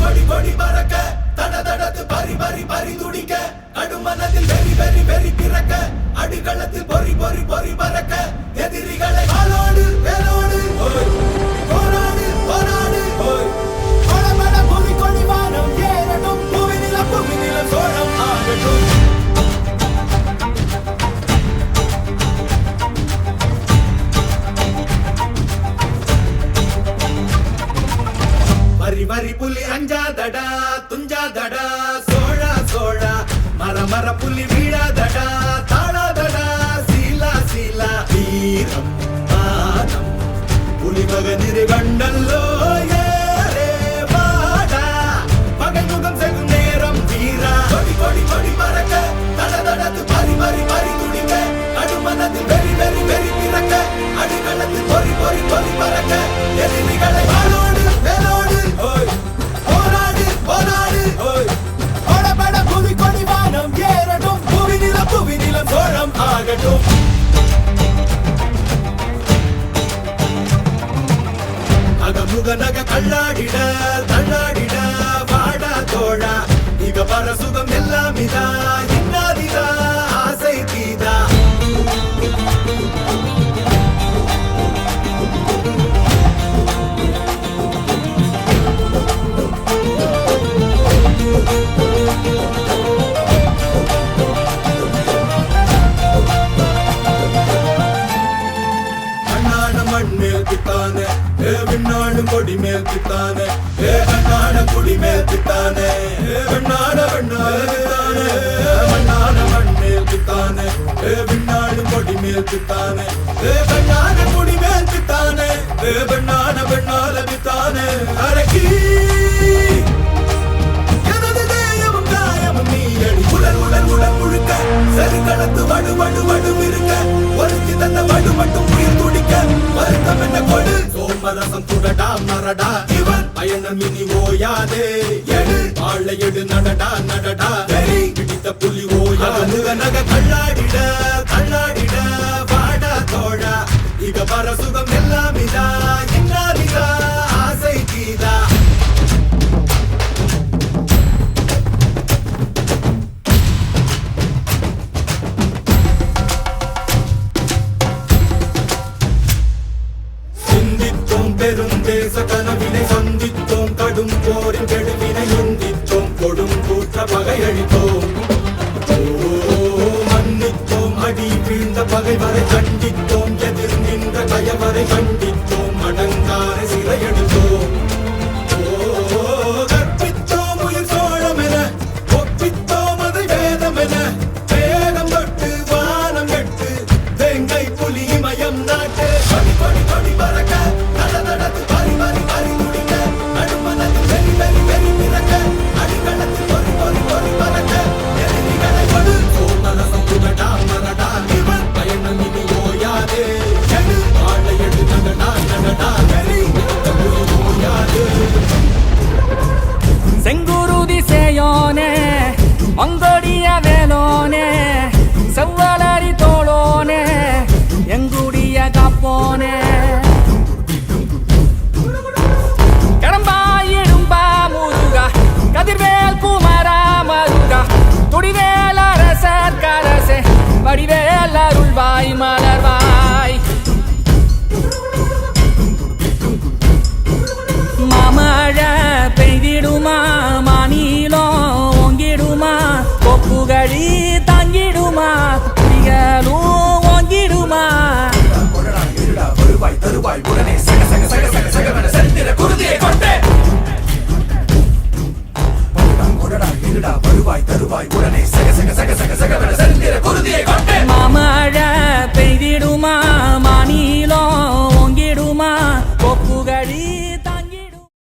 கொடி கொடி பறக்க. தட தடத்து பறி பறி பறி துடிக்க. கடும் மனதில் வெறி வெறி வெறி பிறக்க. அடிகளத்தில் పులి వీడదడ తాడదడ శీలా శీలా వీరం పులి మగ నిరిగండ கண்ணான மேல் பித்தானே ஏ விண்ணாடு கொடி மேல் பித்தானே ஏ கண்ணான குடி மேல் பித்தானே ஏ வெண்ணாட வெண்ணாட பித்தானே மண்ணான மண் மேல் பித்தானே ஏ விண்ணாடு கொடி மேல் பித்தானே ஏ கண்ணான குடி மேல் பித்தானே ஏ வெண்ணான வெண்ணால பித்தானே பயணம் இனி ஓயாதே. எடு ஆளை எடு நடடா நடடா. பிடித்த புலி ஓயா. முக நக கல்லாடிட கல்லாடிட. வாடா தோழா இக வர சுகம் எல்லாம் இதா இன்னாரிதா ஆசை தீதா பெரும் கொடும் கூற்ற மன்னித்தோம் அடி வீழ்ந்த பகைவரை கண்டித்தோம். எதிர் நின்ற கயவரை கண்டி புகழி தங்கிடுமா? புயலும் ஓங்கிடுமா தருவாய் தருவாய் உடனே சக